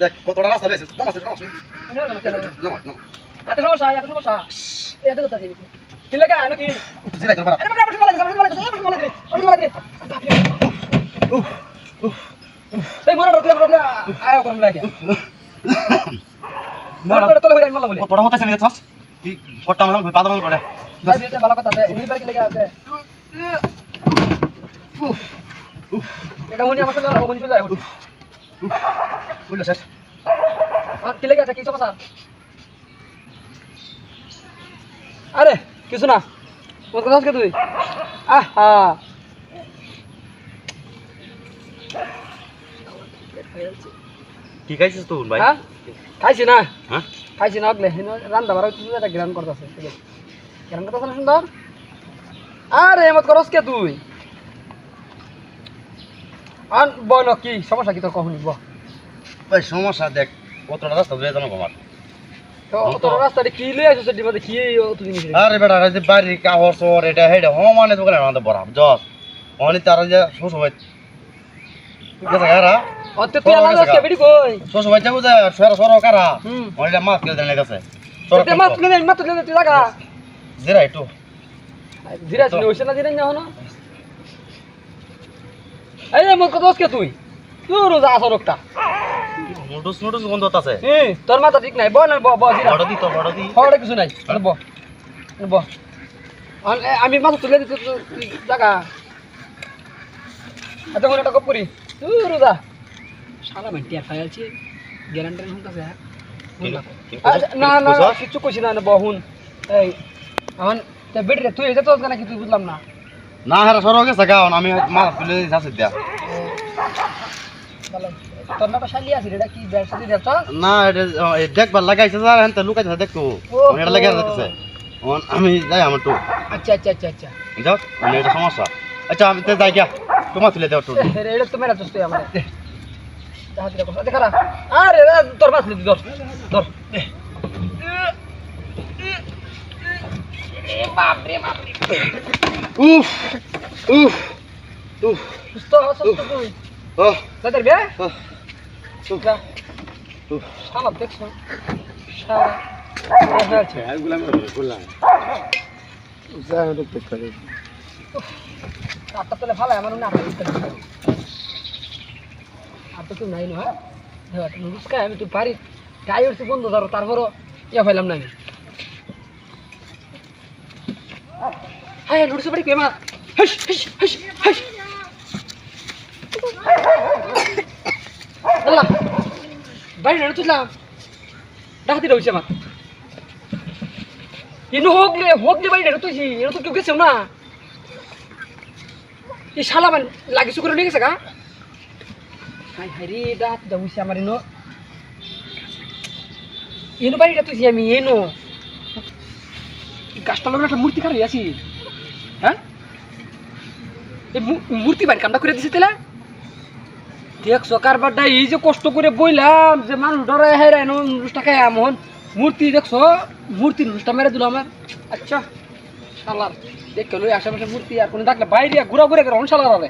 দেখ কতটা রাস্তা সমস্যা এত সমস্যা। এত কথা দিবি। কি? লাগা নাকি জিরাই তোর আরে বাবা বলা বলা বলা বলা এই মোরা রকলে রকলে আয় করম লাগে। মোরা তোলে তোলে হইরাই মালা বলে কতটা হতেছে আমার করে। ভালো কথা উনি বাড়ি লেগে আছে? এটা উনি আমার সাথে উনি চলে বুঝলো শেষ কি লেগে আছে? কি আরে কিছু না। কোন কথা আজকে তুই? আহা। ঠিক আছে তো ভাই? হ্যাঁ? খাইছি না। হ্যাঁ? খাইছি না রান্না বাড়া তুই গ্রান করতেছে গ্রান করতেছে না সুন্দর? আরে এমত করস কে তুই? আন বল কি সমস্যা কি তোর কখনই বল। ভাই সমস্যা দেখ কতটা রাস্তা ধরে জানো আমার। তো? আরে বেটা রাতে বাড়ি কাহর সর এটা হেডে হমানে দোকানে আমাদের বড় জস। অনি তারা যে শ্বশুর ভাই কারা? শ্বশুর ভাই যাব যে সর সর কারা? অনিটা মাছ কেটে দেনে গেছে মাত তুলে মাত তুলে লাগা জিরা একটু। ধীরে আছে ওইসে না ধীরে না। হনো এই যে মোর কথা আজকে তুই? তুই রোজা আসর একটা নুডুস নুডুস গন্ধ আছে এই তোর মাথা ঠিক নাই বল না ব ব বড় দি তো বড় দি। হওয়ার কিছু নাই ব ব আমি মাথা তুলে দিতে তুই জাগা। এত করে একটা কপ করি তুই রোজা। সারা মেন্টিয়া খাইছি গ্যারান্টার হুন কাছে না না না, কিচ্ছু কইছি না না বহুন এই আমার বেড রে তুই এটা তো নাকি তুই বুঝলাম না। না হ্যাঁ সর গেছে গাও আমি মাছ তুলে যাচ্ছে দিয়া ভালো তোর নাটা শালি আছে এটা কি ব্যবসা দিয়ে যাচ্ছ না এটা এ, দেখবার লাগাইছে যা হেন তো লুকাইছে দেখো ওহো। এটা লাগাই যাচ্ছে আমি যাই আমার তো আচ্ছা আচ্ছা আচ্ছা আচ্ছা। যাও মানে এটা সমস্যা। আচ্ছা আমি তো যাই গিয়া তোমার তুলে দেও তো এ, এটা তো মেরা তুই আমার। হাতে রাখো দেখা রা আরে রে, তোর মাছ লিদি ধর। ধর। দে। উফ উফ উফ সুস্থ সুস্থ তুই ও দাদার বে উফ শালা দেখছ শালা আছে আগুলা মে গুলা যা করে আটটা তোলে ভালো আমার না আটটা তুই নাই না হ্যাঁ আমি তুই পারি বন্ধ ধরো তারপরও ইয়া পাইলাম না আমি হ্যাঁ নুরুস বাড়ি কে মা হাস হাস হাস হাস। আল্লাহ বাড়ি না তুললাম। ডাকাতি রয়েছে আমার। ইনু হোকলে হোকলে বাড়ি না তুই এটা তো কেউ গেছেও না। এই শালা মানে লাগিস করে নিয়ে গেছে গা। হাই হাই রে দাঁত যাবুছি আমার এনো। এনো বাড়িটা তুই আমি, এনো। এই গাছটা লোক একটা মূর্তি খারাই আছি। হ্যাঁ? এই মূর্তি বাড়ি কামটা করে দিছে তেলা দেখ, সকার বাড্ডা এই যে কষ্ট করে বইলাম যে মানুষ ডরে হেরে এনো নুসটা খাই আমন মূর্তি দেখছ? মূর্তি নুসটা মেরে দিল আমার। আচ্ছা শালার। দেখ আশেপাশে মূর্তি আর কোনো ডাকলে বাইরে ঘুরা ঘুরে করে শালার আরে।